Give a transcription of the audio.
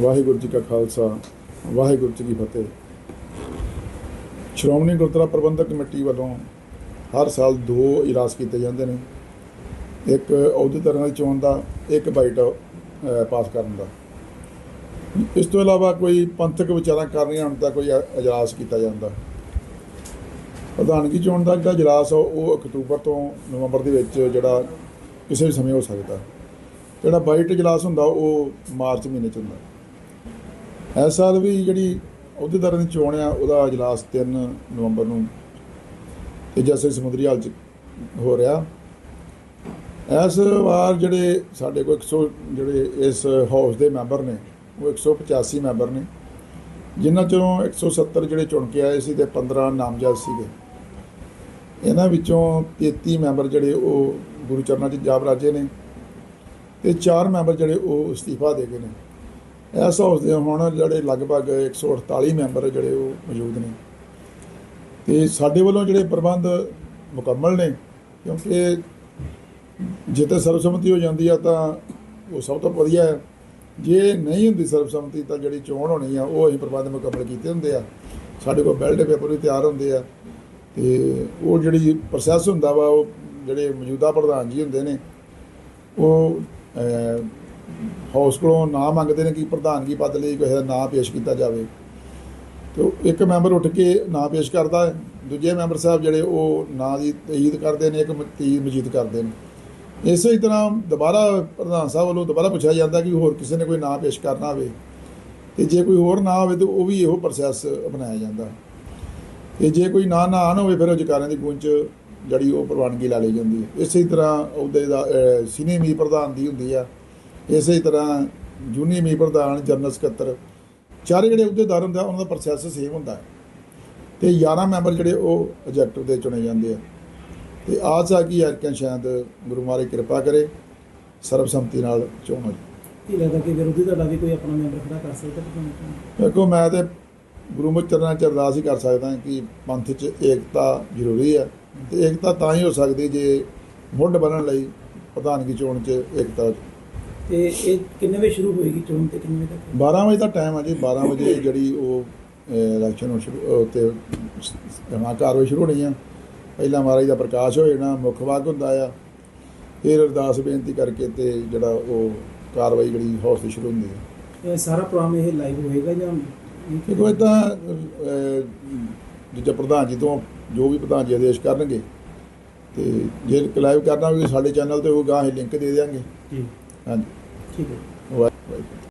ਵਾਹਿਗੁਰੂ ਜੀ ਕਾ ਖਾਲਸਾ, ਵਾਹਿਗੁਰੂ ਜੀ ਕੀ ਫਤਿਹ। ਸ਼੍ਰੋਮਣੀ ਗੁਰਦੁਆਰਾ ਪ੍ਰਬੰਧਕ ਕਮੇਟੀ ਵੱਲੋਂ ਹਰ ਸਾਲ ਦੋ ਇਜਲਾਸ ਕੀਤੇ ਜਾਂਦੇ ਨੇ। ਇੱਕ ਅਹੁਦੇਦਾਰਾਂ ਦੀ ਚੋਣ ਦਾ, ਇੱਕ ਬਾਈਟ ਪਾਸ ਕਰਨ ਦਾ। ਇਸ ਤੋਂ ਇਲਾਵਾ ਕੋਈ ਪੰਥਕ ਵਿਚਾਰਾਂ ਕਰਨੀਆਂ ਹੁਣ ਤਾਂ ਕੋਈ ਇਜਲਾਸ ਕੀਤਾ ਜਾਂਦਾ। ਪ੍ਰਧਾਨਗੀ ਚੋਣ ਦਾ ਜਿਹੜਾ ਇਜਲਾਸ ਉਹ ਅਕਤੂਬਰ ਤੋਂ ਨਵੰਬਰ ਦੇ ਵਿੱਚ ਜਿਹੜਾ ਕਿਸੇ ਵੀ ਸਮੇਂ ਹੋ ਸਕਦਾ। ਜਿਹੜਾ ਬਾਈਟ ਇਜਲਾਸ ਹੁੰਦਾ, ਉਹ ਮਾਰਚ ਮਹੀਨੇ ਚ ਹੁੰਦਾ। ਇਸ ਸਾਲ ਵੀ ਜਿਹੜੀ ਅਹੁਦੇਦਾਰਾਂ ਦੀ ਚੋਣ ਆ, ਉਹਦਾ ਇਜਲਾਸ 3 ਨਵੰਬਰ ਨੂੰ ਤੇ ਜੈਸੇ ਸਮੁੰਦਰੀ ਹਾਲ ਚ ਹੋ ਰਿਹਾ। ਇਸ ਵਾਰ ਜਿਹੜੇ ਸਾਡੇ ਕੋਲ 100 ਜਿਹੜੇ ਇਸ ਹਾਊਸ ਦੇ ਮੈਂਬਰ ਨੇ, ਉਹ 185 ਮੈਂਬਰ ਨੇ, ਜਿਨ੍ਹਾਂ ਚੋਂ 170 ਜਿਹੜੇ ਚੁਣ ਕੇ ਆਏ ਸੀ ਤੇ 15 ਨਾਮਜ਼ਦ ਸੀਗੇ। ਇਹਨਾਂ ਵਿੱਚੋਂ 33 ਮੈਂਬਰ ਜਿਹੜੇ ਉਹ ਗੁਰੂ ਚਰਨਾਂ 'ਚ ਜਾਬ ਰਾਜੇ ਨੇ ਤੇ ਚਾਰ ਮੈਂਬਰ ਜਿਹੜੇ ਉਹ ਅਸਤੀਫਾ ਦੇ ਗਏ ਨੇ। ਇਸ ਹਾਊਸ ਦੇ ਹੁਣ ਜਿਹੜੇ ਲਗਭਗ 148 ਮੈਂਬਰ ਜਿਹੜੇ ਉਹ ਮੌਜੂਦ ਨੇ। ਤੇ ਸਾਡੇ ਵੱਲੋਂ ਜਿਹੜੇ ਪ੍ਰਬੰਧ ਮੁਕੰਮਲ ਨੇ, ਕਿਉਂਕਿ ਜੇ ਸਰਬਸੰਮਤੀ ਹੋ ਜਾਂਦੀ ਆ ਤਾਂ ਉਹ ਸਭ ਤੋਂ ਵਧੀਆ ਹੈ। ਜੇ ਨਹੀਂ ਹੁੰਦੀ ਸਰਬਸੰਮਤੀ ਤਾਂ ਜਿਹੜੀ ਚੋਣ ਹੋਣੀ ਆ, ਉਹ ਅਸੀਂ ਪ੍ਰਬੰਧ ਮੁਕੰਮਲ ਕੀਤੇ ਹੁੰਦੇ ਆ। ਸਾਡੇ ਕੋਲ ਬੈਲਟ ਪੇਪਰ ਵੀ ਤਿਆਰ ਹੁੰਦੇ ਆ ਤੇ ਉਹ ਜਿਹੜੀ ਪ੍ਰੋਸੈਸ ਹੁੰਦਾ ਵਾ, ਉਹ ਜਿਹੜੇ ਮੌਜੂਦਾ ਪ੍ਰਧਾਨ ਜੀ ਹੁੰਦੇ ਨੇ, ਉਹ ਹਾਊਸ ਕੋਲੋਂ ਨਾਂ ਮੰਗਦੇ ਨੇ ਕਿ ਪ੍ਰਧਾਨਗੀ ਪਦ ਲਈ ਕਿਸੇ ਦਾ ਨਾਂ ਪੇਸ਼ ਕੀਤਾ ਜਾਵੇ। ਤੇ ਇੱਕ ਮੈਂਬਰ ਉੱਠ ਕੇ ਨਾਂ ਪੇਸ਼ ਕਰਦਾ ਹੈ। ਦੂਜੇ ਮੈਂਬਰ ਸਾਹਿਬ ਜਿਹੜੇ ਉਹ ਨਾਂ ਦੀ ਤਈਦ ਕਰਦੇ ਨੇ, ਇੱਕ ਤਈਦ ਮਜੀਦ ਕਰਦੇ ਨੇ। ਇਸੇ ਤਰ੍ਹਾਂ ਦੁਬਾਰਾ ਪ੍ਰਧਾਨ ਸਾਹਿਬ ਵੱਲੋਂ ਦੁਬਾਰਾ ਪੁੱਛਿਆ ਜਾਂਦਾ ਕਿ ਹੋਰ ਕਿਸੇ ਨੇ ਕੋਈ ਨਾਂ ਪੇਸ਼ ਕਰਨਾ ਹੋਵੇ ਤੇ ਜੇ ਕੋਈ ਹੋਰ ਨਾਂ ਹੋਵੇ ਤਾਂ ਉਹ ਵੀ ਇਹੋ ਪ੍ਰੋਸੈਸ ਅਪਣਾਇਆ ਜਾਂਦਾ। ਤੇ ਜੇ ਕੋਈ ਨਾਂ ਨਾ ਆਣ ਹੋਵੇ, ਫਿਰ ਉਹ ਜਕਾਰਿਆਂ ਦੀ ਗੂੰਜ ਜਿਹੜੀ ਉਹ ਪ੍ਰਵਾਨਗੀ ਲਾ ਲਈ ਜਾਂਦੀ ਹੈ। ਇਸੇ ਤਰ੍ਹਾਂ ਉਹਦੇ ਦਾ ਸੀਨੀਅਰ ਮੀ ਪ੍ਰਧਾਨ ਦੀ ਹੁੰਦੀ ਆ। ਇਸੇ ਤਰ੍ਹਾਂ ਜੂਨੀਅਰ ਮੀ ਪ੍ਰਧਾਨ ਜਨਰਲ ਸਕੱਤਰ ਚਾਰੇ ਜਿਹੜੇ ਅਹੁਦੇਦਾਰ ਹੁੰਦੇ ਆ ਉਹਨਾਂ ਦਾ ਪ੍ਰੋਸੈਸ ਸੇਮ ਹੁੰਦਾ ਹੈ। ਤੇ 11 ਮੈਂਬਰ ਜਿਹੜੇ ਉਹ ਐਗਜ਼ੈਕਟਿਵ ਦੇ ਚੁਣੇ ਜਾਂਦੇ ਆ। ਤੇ ਆਸ ਆ ਕਿ ਐਰਕਨ ਸ਼ਾਇਦ ਗੁਰੂ ਮਹਾਰਾਜ ਕਿਰਪਾ ਕਰੇ ਸਰਬਸੰਮਤੀ ਨਾਲ ਚੋਣ ਹੋ ਜਾਵੇ। ਲੱਗਦਾ ਕਿ ਵਿਰੋਧੀ ਦਲ ਦਾ ਵੀ ਕੋਈ ਆਪਣਾ ਮੈਂਬਰ ਖੜਾ ਕਰ ਸਕਦਾ ਦੇਖੋ ਮੈਂ ਤੇ ਗੁਰੂ ਮੁਖ ਚਰਨਾਂ ਚ ਅਰਦਾਸ ਹੀ ਕਰ ਸਕਦਾ ਕਿ ਪੰਥ 'ਚ ਏਕਤਾ ਜ਼ਰੂਰੀ ਹੈ। ਤੇ ਏਕਤਾ ਤਾਂ ਹੀ ਹੋ ਸਕਦੀ ਜੇ ਮੁੱਢ ਬਣਨ ਲਈ ਪ੍ਰਧਾਨਗੀ ਚੋਣ 'ਚ ਏਕਤਾ ਤੇ ਇਹ ਕਿੰਨੇ ਵਜੇ ਸ਼ੁਰੂ ਹੋਏਗੀ ਚੋਣ ਤੇ ਕਿੰਨੇ ਵਜੇ ਤੱਕ? 12 ਵਜੇ ਦਾ ਟਾਈਮ ਹੈ ਜੀ 12 ਵਜੇ ਜਿਹੜੀ ਉਹ ਇਲੈਕਸ਼ਨ ਸ਼ੁਰੂ ਤੇ ਜਮਾ ਕਾਰਵਾਈ ਸ਼ੁਰੂ ਹੋਣੀ ਆ। ਪਹਿਲਾਂ ਮਹਾਰਾਜ ਦਾ ਪ੍ਰਕਾਸ਼ ਹੋ ਜਾਣਾ ਮੁੱਖ ਵਾਕ ਹੁੰਦਾ ਆ। ਫਿਰ ਅਰਦਾਸ ਬੇਨਤੀ ਕਰਕੇ ਤੇ ਜਿਹੜਾ ਉਹ ਕਾਰਵਾਈ ਜਿਹੜੀ ਹਾਊਸ ਦੀ ਸ਼ੁਰੂ ਹੁੰਦੀ ਹੈ ਇਹ ਸਾਰਾ ਪ੍ਰੋਗਰਾਮ ਇਹ ਲਾਈਵ ਹੋਏਗਾ ਜਾਂ ਦੇਖੋ ਇਹ ਤਾਂ ਦੂਜਾ ਪ੍ਰਧਾਨ ਜੀ ਤੋਂ ਜੋ ਵੀ ਪ੍ਰਧਾਨ ਜੀ ਆਦੇਸ਼ ਕਰਨਗੇ ਤੇ ਜੇ ਲਾਈਵ ਕਰਨਾ ਵੀ ਸਾਡੇ ਚੈਨਲ ਤੇ ਉਹ ਗਾਂ ਹੀ ਲਿੰਕ ਦੇ ਦਿਆਂਗੇ। ਜੀ। ਹਾਂਜੀ ਠੀਕ ਹੈ ਵਾਹਿਗੁਰੂ